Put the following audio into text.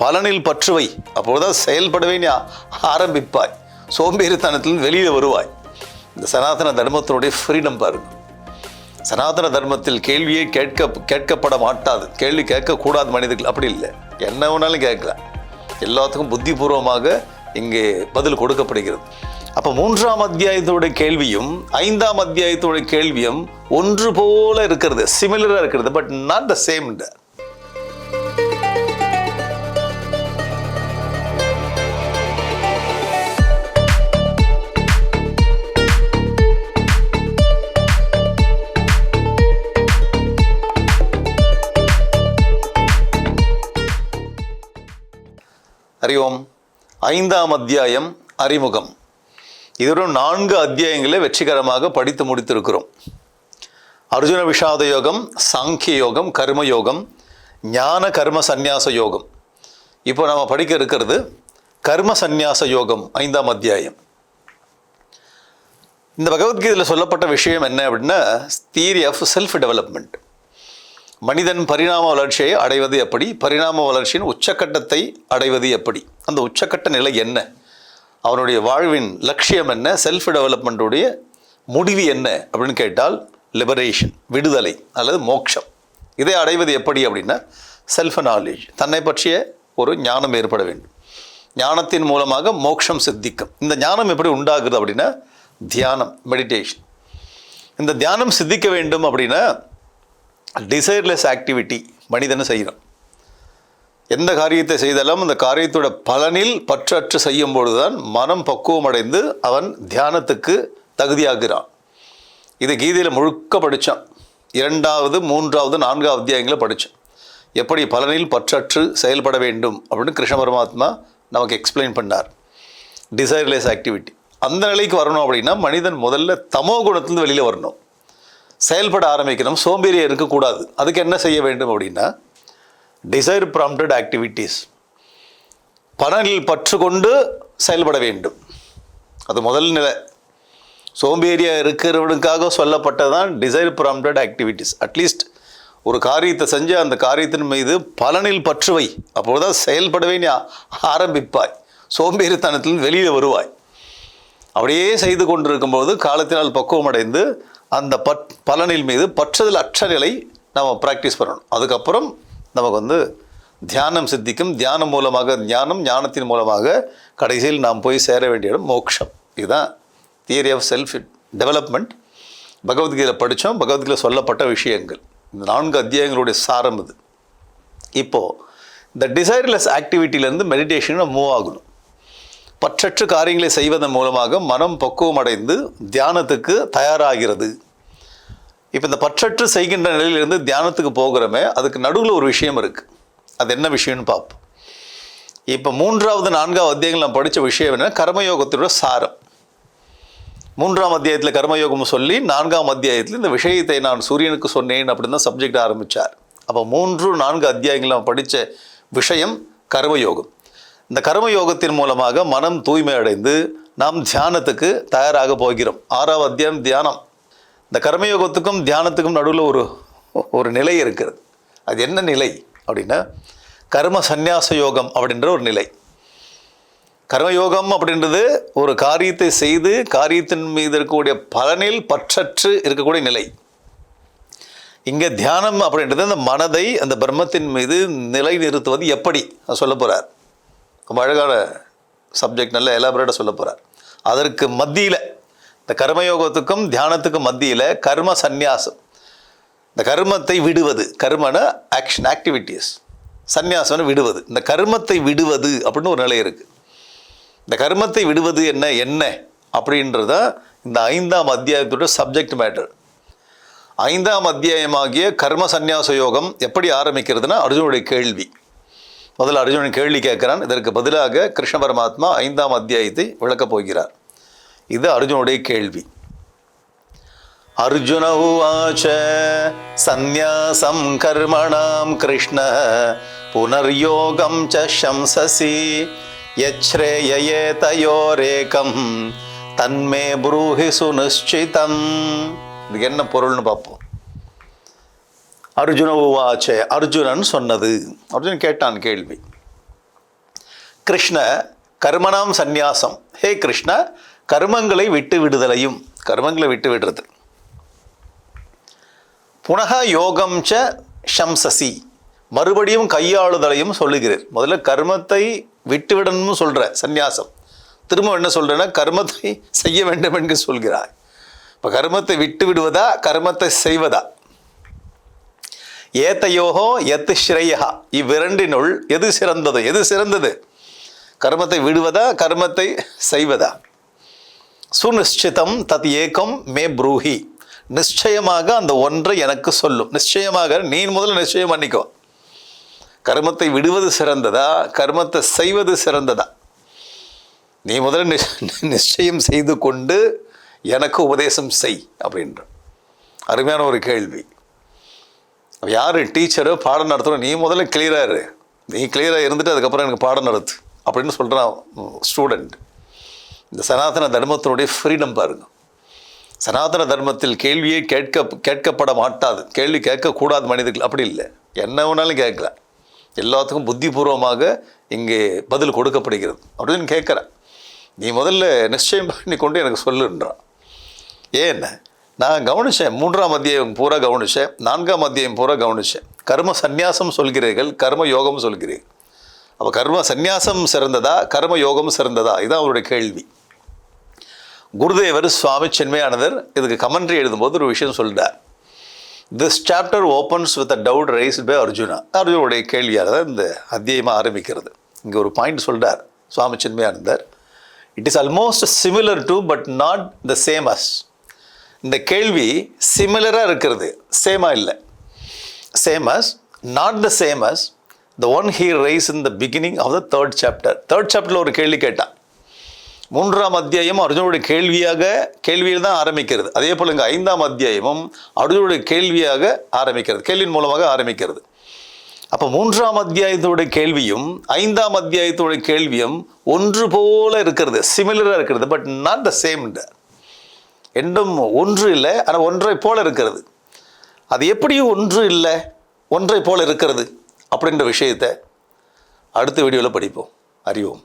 பலனில் பற்றுவை. அப்போதுதான் செயல்படவே நீ ஆரம்பிப்பாய். சோம்பேறித்தனத்தில் வெளியில் வருவாய். இந்த சனாதன தர்மத்தினுடைய ஃப்ரீடம் பாருங்க. சனாதன தர்மத்தில் கேள்வியே கேட்க கேட்கப்பட மாட்டாது. கேள்வி கேட்கக்கூடாது மனிதர்கள். அப்படி இல்லை. என்ன வேணாலும் கேட்கலாம். எல்லாத்துக்கும் புத்திபூர்வமாக இங்கே பதில் கொடுக்கப்படுகிறது. அப்போ மூன்றாம் அத்தியாயத்தோட கேள்வியும் ஐந்தாம் அத்தியாயத்தோடைய கேள்வியும் ஒன்று போல இருக்கிறது. சிமிலராக இருக்கிறது பட் நாட் த சேம் அறிவோம் ஐந்தாம் அத்தியாயம் அறிமுகம். இதுவரும் நான்கு அத்தியாயங்களை வெற்றிகரமாக படித்து முடித்திருக்கிறோம். அர்ஜுன விஷாத யோகம் சாங்கிய யோகம் கர்ம யோகம் ஞான கர்ம சந்நியாச யோகம். இப்போ நம்ம படிக்க இருக்கிறது கர்ம சந்நியாச யோகம் ஐந்தாம் அத்தியாயம். இந்த பகவத்கீதையில் சொல்லப்பட்ட விஷயம் என்ன அப்படின்னா தியரி ஆஃப் செல்ஃப் டெவலப்மெண்ட் மனிதன் பரிணாம வளர்ச்சியை அடைவது எப்படி? பரிணாம வளர்ச்சியின் உச்சக்கட்டத்தை அடைவது எப்படி? அந்த உச்சக்கட்ட நிலை என்ன? அவனுடைய வாழ்வின் லட்சியம் என்ன? செல்ஃப் டெவலப்மெண்ட்டுடைய முடிவு என்ன? அப்படின்னு கேட்டால் லிபரேஷன் விடுதலை அல்லது மோட்சம். இதை அடைவது எப்படி அப்படின்னா செல்ஃப் நாலேஜ் தன்னை பற்றிய ஒரு ஞானம் ஏற்பட வேண்டும். ஞானத்தின் மூலமாக மோட்சம் சித்திக்கும். இந்த ஞானம் எப்படி உண்டாகுது அப்படின்னா தியானம் மெடிடேஷன் இந்த தியானம் சித்திக்க வேண்டும் அப்படின்னா டிசைர்லெஸ் ஆக்டிவிட்டி மனிதனை செய்கிறான் எந்த காரியத்தை செய்தாலும் அந்த காரியத்தோட பலனில் பற்றற்று செய்யும் பொழுதுதான் மனம் பக்குவம் அடைந்து அவன் தியானத்துக்கு தகுதியாகிறான். இது கீதையில் முழுக்க படித்தான் இரண்டாவது மூன்றாவது நான்காவது அத்தியாயங்களை படித்தான் எப்படி பலனில் பற்றற்று செயல்பட வேண்டும் அப்படின்னு கிருஷ்ண பரமாத்மா நமக்கு எக்ஸ்பிளைன் பண்ணார். டிசைர்லெஸ் ஆக்டிவிட்டி அந்த நிலைக்கு வரணும் அப்படின்னா மனிதன் முதல்ல தமோ குணத்துலேருந்து வெளியில் வரணும். செயல்பட ஆரம்பிக்கணும். சோம்பேறியாக இருக்கக்கூடாது. அதுக்கு என்ன செய்ய வேண்டும் அப்படின்னா டிசைர் ப்ராம்டட் ஆக்டிவிட்டீஸ் பலனில் பற்று கொண்டு செயல்பட வேண்டும். அது முதல் நிலை. சோம்பேறியாக இருக்கிறவனுக்காக சொல்லப்பட்டதான் desire prompted activities at least ஒரு காரியத்தை செஞ்சு அந்த காரியத்தின் மீது பலனில் பற்றுவை. அப்போதுதான் செயல்படவே நீ ஆரம்பிப்பாய். சோம்பேறித்தனத்திலிருந்து வெளியில் வருவாய். அப்படியே செய்து கொண்டிருக்கும்போது காலத்தினால் பக்குவம் அடைந்து அந்த பட் பலனில் மீது பற்றுதல் அற்ற நிலை நம்ம ப்ராக்டிஸ் பண்ணணும். அதுக்கப்புறம் நமக்கு வந்து தியானம் சித்திக்கும் தியானம் மூலமாக ஞானம் ஞானத்தின் மூலமாக கடைசியில் நாம் போய் சேர வேண்டிய இடம் மோக்ஷம். இதுதான் தியரி ஆஃப் செல்ஃப் டெவலப்மெண்ட் பகவத்கீதையில் படித்தோம். பகவத்கீதையில் சொல்லப்பட்ட விஷயங்கள். இந்த நான்கு அத்தியாயங்களுடைய சாரம் இது. இப்போது இந்த டிசைர்லெஸ் ஆக்டிவிட்டியிலேருந்து மெடிடேஷனை மூவ் ஆகணும். பற்றற்று காரியங்களை செய்வதன் மூலமாக மனம் பக்குவம் அடைந்து தியானத்துக்கு தயாராகிறது. இப்போ இந்த பற்றற்று செய்கின்ற நிலையிலிருந்து தியானத்துக்கு போகிறோமே அதுக்கு நடுவில் ஒரு விஷயம் இருக்குது அது என்ன விஷயம்னு பார்ப்போம் இப்போ மூன்றாவது நான்காவது அத்தியாயங்கள் நான் படித்த விஷயம் என்ன கர்மயோகத்தோட சாரம். மூன்றாம் அத்தியாயத்தில் கர்மயோகம் சொல்லி நான்காம் அத்தியாயத்தில் இந்த விஷயத்தை நான் சூரியனுக்கு சொன்னேன் அப்படின்னு தான் சப்ஜெக்ட் ஆரம்பித்தார் அப்போ மூன்று நான்கு அத்தியாயங்கள் நான் படித்த விஷயம் கர்மயோகம். இந்த கர்மயோகத்தின் மூலமாக மனம் தூய்மை அடைந்து நாம் தியானத்துக்கு தயாராக போகிறோம். ஆறாவது அத்தியாயம் தியானம். இந்த கர்மயோகத்துக்கும் தியானத்துக்கும் நடுவில் ஒரு ஒரு நிலை இருக்கிறது. அது என்ன நிலை அப்படின்னா கர்ம சந்நியாச யோகம் அப்படின்ற ஒரு நிலை. கர்மயோகம் அப்படின்றது ஒரு காரியத்தை செய்து காரியத்தின் மீது இருக்கக்கூடிய பலனில் பற்றற்று இருக்கக்கூடிய நிலை. இங்கே தியானம் அப்படின்றது அந்த மனதை அந்த பிரம்மத்தின் மீது நிலை நிறுத்துவது எப்படி சொல்ல போகிறார் ரொம்ப அழகான சப்ஜெக்ட் நல்ல எலாபரேட்டாக சொல்ல போகிறார் அதற்கு மத்தியில் இந்த கர்மயோகத்துக்கும் தியானத்துக்கும் மத்தியில் கர்ம சந்நியாசம். இந்த கர்மத்தை விடுவது கர்மன ஆக்ஷன் ஆக்டிவிட்டீஸ் சந்நியாசம்னு விடுவது. இந்த கர்மத்தை விடுவது அப்படின்னு ஒரு நிலை இருக்குது இந்த கர்மத்தை விடுவது என்ன என்ன அப்படின்றத இந்த ஐந்தாம் அத்தியாயத்தோட சப்ஜெக்ட் மேட்டர் ஐந்தாம் அத்தியாயமாகிய கர்ம சந்நியாச யோகம் எப்படி ஆரம்பிக்கிறதுனா அர்ஜுனுடைய கேள்வி. முதல்ல அர்ஜுனன் கேள்வி கேட்கிறான். இதற்கு பதிலாக கிருஷ்ண பரமாத்மா ஐந்தாம் அத்தியாயத்தை விளக்கப் போகிறார். இது அர்ஜுனுடைய கேள்வி. அர்ஜுன உவாச்ச சந்நியாசம் கர்மணாம் கிருஷ்ண புனர்யோகம் ச சம்சசி யச்ரேயே தயோரேகம் தன்மே ப்ரூஹி சுனிச்சிதம் இதுக்கு என்ன பொருள்னு பார்ப்போம். அர்ஜுன அர்ஜுனன் சொன்னது. அர்ஜுனன் கேட்டான் கேள்வி. கிருஷ்ண கர்மனாம் சந்நியாசம். ஹே கிருஷ்ண கர்மங்களை விட்டு விடுதலையும். கர்மங்களை விட்டு விடுறது. புனக யோகம் ச ஷம்சசி. மறுபடியும் கையாளுதலையும் சொல்லுகிறேன். முதல்ல கர்மத்தை விட்டுவிடணும்னு சொல்கிற சந்நியாசம். திரும்ப என்ன சொல்கிறேன்னா கர்மத்தை செய்ய வேண்டும் என்று சொல்கிறாய். இப்போ கர்மத்தை விட்டு விடுவதா கர்மத்தை செய்வதா? ஏத்தையோகோ எத்து ஸ்ரேயா. இவ்விரண்டினுள் எது சிறந்தது? எது சிறந்தது? கர்மத்தை விடுவதா? கர்மத்தை செய்வதா? சுநிச்சிதம் தத் ஏகம் மே ப்ரூஹி. நிச்சயமாக அந்த ஒன்றை எனக்கு சொல்லும். நிச்சயமாக நீ முதல்ல நிச்சயம் பண்ணிக்கோ. கர்மத்தை விடுவது சிறந்ததா? கர்மத்தை செய்வது சிறந்ததா? நீ முதல்ல நிச்சயம் செய்து கொண்டு எனக்கு உபதேசம் செய் அப்படின்ற. அருமையான ஒரு கேள்வி. யார்? டீச்சரோ பாடம் நடத்துகிறோம் நீ முதல்ல கிளியராக இரு. நீ கிளியராக இருந்துட்டு அதுக்கப்புறம் எனக்கு பாடம் நடத்து. அப்படின்னு சொல்கிறான் ஸ்டூடெண்ட் இந்த சனாதன தர்மத்தினுடைய ஃப்ரீடம் பாருங்க. சனாதன தர்மத்தில் கேள்வியே கேட்க கேட்கப்பட மாட்டாது. கேள்வி கேட்கக்கூடாது மனிதர்கள். அப்படி இல்லை. என்ன வேணாலும் கேட்கலாம். எல்லாத்துக்கும் புத்திபூர்வமாக இங்கே பதில் கொடுக்கப்படுகிறது. அப்படின்னு கேட்குறேன். நீ முதல்ல நிச்சயம் பண்ணி கொண்டு எனக்கு சொல்லுன்றான். ஏன் நான் கவனித்தேன் மூன்றாம் அத்தியாயம் பூரா கவனித்தேன் நான்காம் அத்தியாயம் பூரா கவனித்தேன் கர்ம சந்நியாசம் சொல்கிறீர்கள் கர்ம யோகம் சொல்கிறீர்கள் அப்போ கர்ம சந்நியாசம் சிறந்ததா கர்ம யோகம் சிறந்ததா? இதுதான் அவருடைய கேள்வி. குருதேவர் சுவாமி சென்மையானதர் இதுக்கு கமெண்ட்ரி எழுதும்போது ஒரு விஷயம் சொல்கிறார் this chapter opens with a doubt raised by Arjuna அர்ஜுனுடைய கேள்வியாக தான் இந்த அத்தியாயமாக ஆரம்பிக்கிறது. இங்கே ஒரு பாயிண்ட் சொல்கிறார் Swami சின்மயானந்தர். It is almost similar to but not the same as இந்த கேள்வி சிமிலராக இருக்கிறது. சேமாக இல்லை. Same as not the same as the one he rise in the beginning of the third chapter third சாப்டரில் ஒரு கேள்வி கேட்டான். மூன்றாம் அத்தியாயம் அர்ஜுனுடைய கேள்வியாக கேள்வியில் தான் ஆரம்பிக்கிறது. அதே போல் இங்கே ஐந்தாம் அத்தியாயமும் அர்ஜுனுடைய கேள்வியாக ஆரம்பிக்கிறது. கேள்வியின் மூலமாக ஆரம்பிக்கிறது. அப்போ மூன்றாம் அத்தியாயத்தோட கேள்வியும் ஐந்தாம் அத்தியாயத்தோட கேள்வியும் ஒன்று போல இருக்கிறது. சிமிலராக இருக்கிறது பட் நாட் த சேம் என்றும் ஒன்று இல்லை ஆனால் ஒன்றை போல இருக்கிறது. அது எப்படியும் ஒன்று இல்லை ஒன்றை போல இருக்கிறது அப்படின்ற விஷயத்தை அடுத்த வீடியோவில் படிப்போம். அறிவோம்.